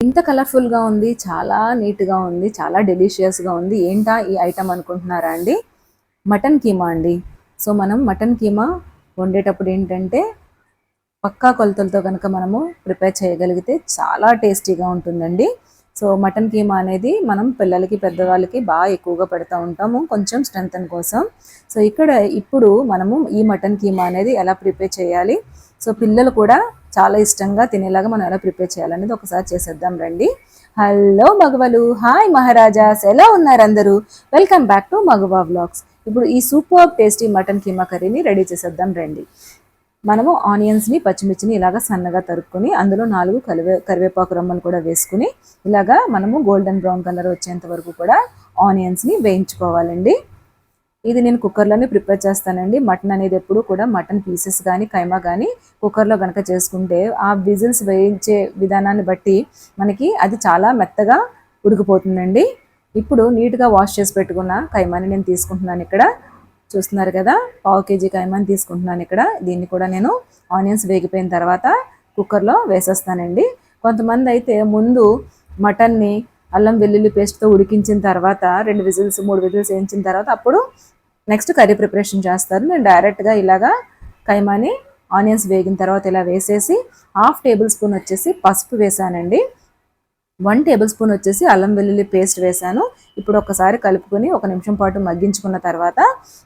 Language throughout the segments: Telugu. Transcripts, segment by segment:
ఇంత కలర్ఫుల్గా ఉంది చాలా నీట్గా ఉంది చాలా డెలిషియస్గా ఉంది. ఏంటా ఈ ఐటమ్ అనుకుంటున్నారా అండి? మటన్ కీమా అండి. సో మనం మటన్ కీమా వండేటప్పుడు ఏంటంటే పక్కా కొలతలతో కనుక మనము ప్రిపేర్ చేయగలిగితే చాలా టేస్టీగా ఉంటుందండి. సో మటన్ కీమా అనేది మనం పిల్లలకి పెద్దవాళ్ళకి బాగా ఎక్కువగా పెడతా ఉంటాము. కొంచెం స్ట్రెంగ్ కోసం. సో ఇక్కడ ఇప్పుడు మనము ఈ మటన్ కీమా అనేది ఎలా ప్రిపేర్ చేయాలి? సో పిల్లలు కూడా చాలా ఇష్టంగా తినేలాగా మనం ఎలా ప్రిపేర్ చేయాలనేది ఒకసారి చేసేద్దాం రండి. హలో మగవలు. హాయ్ మహారాజాస్ ఎలా ఉన్నారు అందరూ. Welcome back to Magava vlogs. ఇప్పుడు ఈ సూపర్ టేస్టీ మటన్ కీమా కర్రీని రెడీ చేసేద్దాం రండి. మనము ఆనియన్స్ని పచ్చిమిర్చిని ఇలాగ సన్నగా తరుక్కొని అందులో నాలుగు కరివే కరివేపాకు రమ్మలు కూడా వేసుకుని ఇలాగా మనము గోల్డెన్ బ్రౌన్ కలర్ వచ్చేంత వరకు కూడా ఆనియన్స్ని వేయించుకోవాలండి. ఇది నేను కుక్కర్లోనే ప్రిపేర్ చేస్తానండి. మటన్ అనేది ఎప్పుడు కూడా మటన్ పీసెస్ కానీ కైమా కానీ కుక్కర్లో కనుక చేసుకుంటే ఆ విజిల్స్ వేయించే విధానాన్ని బట్టి మనకి అది చాలా మెత్తగా ఉడికిపోతుందండి. ఇప్పుడు నీట్గా వాష్ చేసి పెట్టుకున్న కైమాని నేను తీసుకుంటున్నాను ఇక్కడ. చూస్తున్నారు కదా పావు కేజీ కైమాని తీసుకుంటున్నాను ఇక్కడ. దీన్ని కూడా నేను ఆనియన్స్ వేగిపోయిన తర్వాత కుక్కర్లో వేసేస్తానండి. కొంతమంది అయితే ముందు మటన్ని అల్లం వెల్లుల్లి పేస్ట్తో ఉడికించిన తర్వాత రెండు విజిల్స్ మూడు విజిల్స్ వేయించిన తర్వాత అప్పుడు నెక్స్ట్ కర్రీ ప్రిపరేషన్ చేస్తారు. నేను డైరెక్ట్గా ఇలాగా కైమాని ఆనియన్స్ వేగిన తర్వాత ఇలా వేసేసి హాఫ్ టేబుల్ స్పూన్ వచ్చేసి పసుపు వేసానండి. వన్ టేబుల్ స్పూన్ వచ్చేసి అల్లం వెల్లుల్లి పేస్ట్ వేసాను ఇప్పుడు ఒకసారి కలుపుకొని ఒక నిమిషం పాటు మగ్గించుకున్న తర్వాత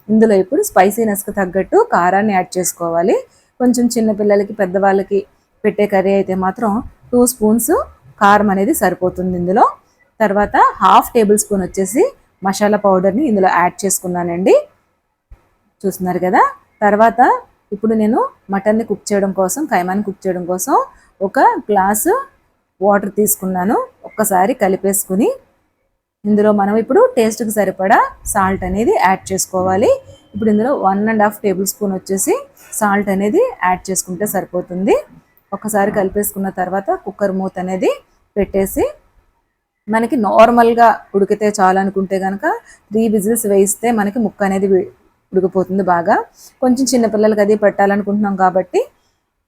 ఇందులో ఇప్పుడు స్పైసీనెస్కి తగ్గట్టు కారాన్ని యాడ్ చేసుకోవాలి. కొంచెం చిన్నపిల్లలకి పెద్దవాళ్ళకి పెట్టే కర్రీ అయితే మాత్రం టూ స్పూన్స్ కారం అనేది సరిపోతుంది ఇందులో. తర్వాత హాఫ్ టేబుల్ స్పూన్ వచ్చేసి మసాలా పౌడర్ని ఇందులో యాడ్ చేసుకున్నానండి. చూస్తున్నారు కదా? తర్వాత ఇప్పుడు నేను మటన్ని కుక్ చేయడం కోసం కైమాని కుక్ చేయడం కోసం ఒక గ్లాసు వాటర్ తీసుకున్నాను. ఒక్కసారి కలిపేసుకుని ఇందులో మనం ఇప్పుడు టేస్ట్కి సరిపడా సాల్ట్ అనేది యాడ్ చేసుకోవాలి. ఇప్పుడు ఇందులో one and half tablespoon వచ్చేసి సాల్ట్ అనేది యాడ్ చేసుకుంటే సరిపోతుంది. ఒకసారి కలిపేసుకున్న తర్వాత కుక్కర్ మూత అనేది పెట్టేసి మనకి నార్మల్గా ఉడికితే చాలు అనుకుంటే కనుక త్రీ విజిల్స్ వేయిస్తే మనకి ముక్క అనేది ఉడికిపోతుంది బాగా. కొంచెం చిన్నపిల్లలకి అది పెట్టాలనుకుంటున్నాం కాబట్టి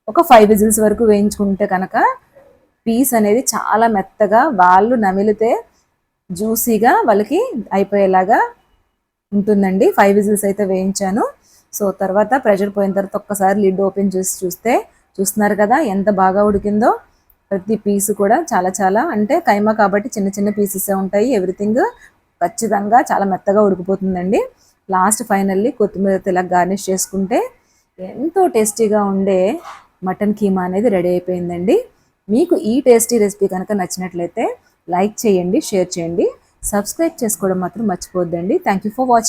ఒక ఫైవ్ విజిల్స్ వరకు వేయించుకుంటే కనుక పీస్ అనేది చాలా మెత్తగా వాళ్ళు నమిలితే జ్యూసీగా వాళ్ళకి అయిపోయేలాగా ఉంటుందండి. ఫైవ్ విజిల్స్ అయితే వేయించాను. సో తర్వాత ప్రెషర్ పోయిన తర్వాత ఒక్కసారి లిడ్ ఓపెన్ చేసి చూస్తే చూస్తున్నారు కదా ఎంత బాగా ఉడికిందో. ప్రతి పీసు కూడా చాలా చాలా అంటే కైమా కాబట్టి చిన్న చిన్న పీసెసే ఉంటాయి. ఎవ్రీథింగ్ ఖచ్చితంగా చాలా మెత్తగా ఉడికిపోతుందండి. లాస్ట్ ఫైనల్లీ కొత్తిమీర ఇలా గార్నిష్ చేసుకుంటే ఎంతో టేస్టీగా ఉండే మటన్ కీమా అనేది రెడీ అయిపోయిందండి. మీకు ఈ టేస్టీ రెసిపీ కనుక నచ్చినట్లయితే లైక్ చేయండి షేర్ చేయండి. సబ్స్క్రైబ్ చేసుకోవడం మాత్రం మర్చిపోద్దండి థ్యాంక్ యూ ఫర్ వాచింగ్